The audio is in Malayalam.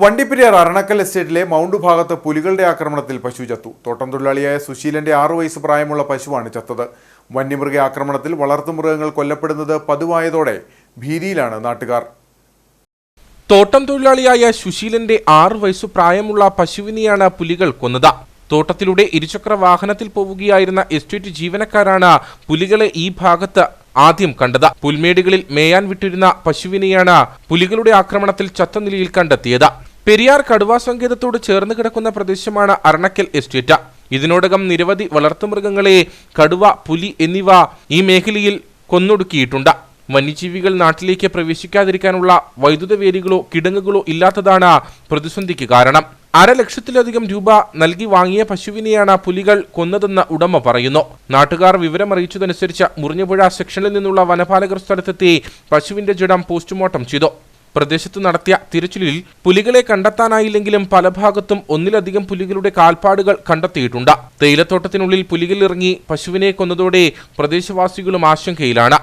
വണ്ടിപ്പെരിയാർ അരണക്കൽ എസ്റ്റേറ്റിലെ മൗണ്ട് ഭാഗത്ത് പുലികളുടെ ആക്രമണത്തിൽ പശു ചത്തു. തോട്ടം തൊഴിലാളിയായ സുശീലന്റെ ആറു വയസ്സ് പ്രായമുള്ള പശുവാണ് ചത്തത്. വന്യമൃഗ ആക്രമണത്തിൽ വളർത്തുമൃഗങ്ങൾ കൊല്ലപ്പെടുന്നത് പതിവായതോടെ ഭീതിയിലാണ് നാട്ടുകാർ. തോട്ടം തൊഴിലാളിയായ സുശീലന്റെ ആറു വയസ്സു പ്രായമുള്ള പശുവിനെയാണ് പുലികൾ കൊന്നത്. തോട്ടത്തിലൂടെ ഇരുചക്ര വാഹനത്തിൽ പോവുകയായിരുന്ന എസ്റ്റേറ്റ് ജീവനക്കാരാണ് പുലികളെ ഈ ഭാഗത്ത് ആദ്യം കണ്ടത്. പുൽമേടുകളിൽ മേയാൻ വിട്ടിരുന്ന പശുവിനെയാണ് പുലികളുടെ ആക്രമണത്തിൽ ചത്ത നിലയിൽ കണ്ടെത്തിയത്. പെരിയാർ കടുവാ സങ്കേതത്തോട് ചേർന്ന് കിടക്കുന്ന പ്രദേശമാണ് അരണക്കൽ എസ്റ്റേറ്റ്. ഇതിനോടകം നിരവധി വളർത്തുമൃഗങ്ങളെ കടുവ പുലി എന്നിവ ഈ മേഖലയിൽ കൊന്നൊടുക്കിയിട്ടുണ്ട്. വന്യജീവികൾ നാട്ടിലേക്ക് പ്രവേശിക്കാതിരിക്കാനുള്ള വൈദ്യുത വേലികളോ കിടങ്ങുകളോ ഇല്ലാത്തതാണ് പ്രതിസന്ധിക്ക് കാരണം. അര ലക്ഷത്തിലധികം രൂപ നൽകി വാങ്ങിയ പശുവിനെയാണ് പുലികൾ കൊന്നതെന്ന് ഉടമ പറയുന്നു. നാട്ടുകാർ വിവരമറിയിച്ചതനുസരിച്ച് മുറിഞ്ഞപുഴ സെക്ഷനിൽ നിന്നുള്ള വനപാലകർ സ്ഥലത്തെത്തി പശുവിന്റെ ജഡം പോസ്റ്റ്മോർട്ടം ചെയ്തു. പ്രദേശത്ത് നടത്തിയ തിരച്ചിലിൽ പുലികളെ കണ്ടെത്താനായില്ലെങ്കിലും പല ഭാഗത്തും ഒന്നിലധികം പുലികളുടെ കാൽപ്പാടുകൾ കണ്ടെത്തിയിട്ടുണ്ട്. തേയിലത്തോട്ടത്തിനുള്ളിൽ പുലികളിറങ്ങി പശുവിനെ കൊന്നതോടെ പ്രദേശവാസികളും ആശങ്കയിലാണ്.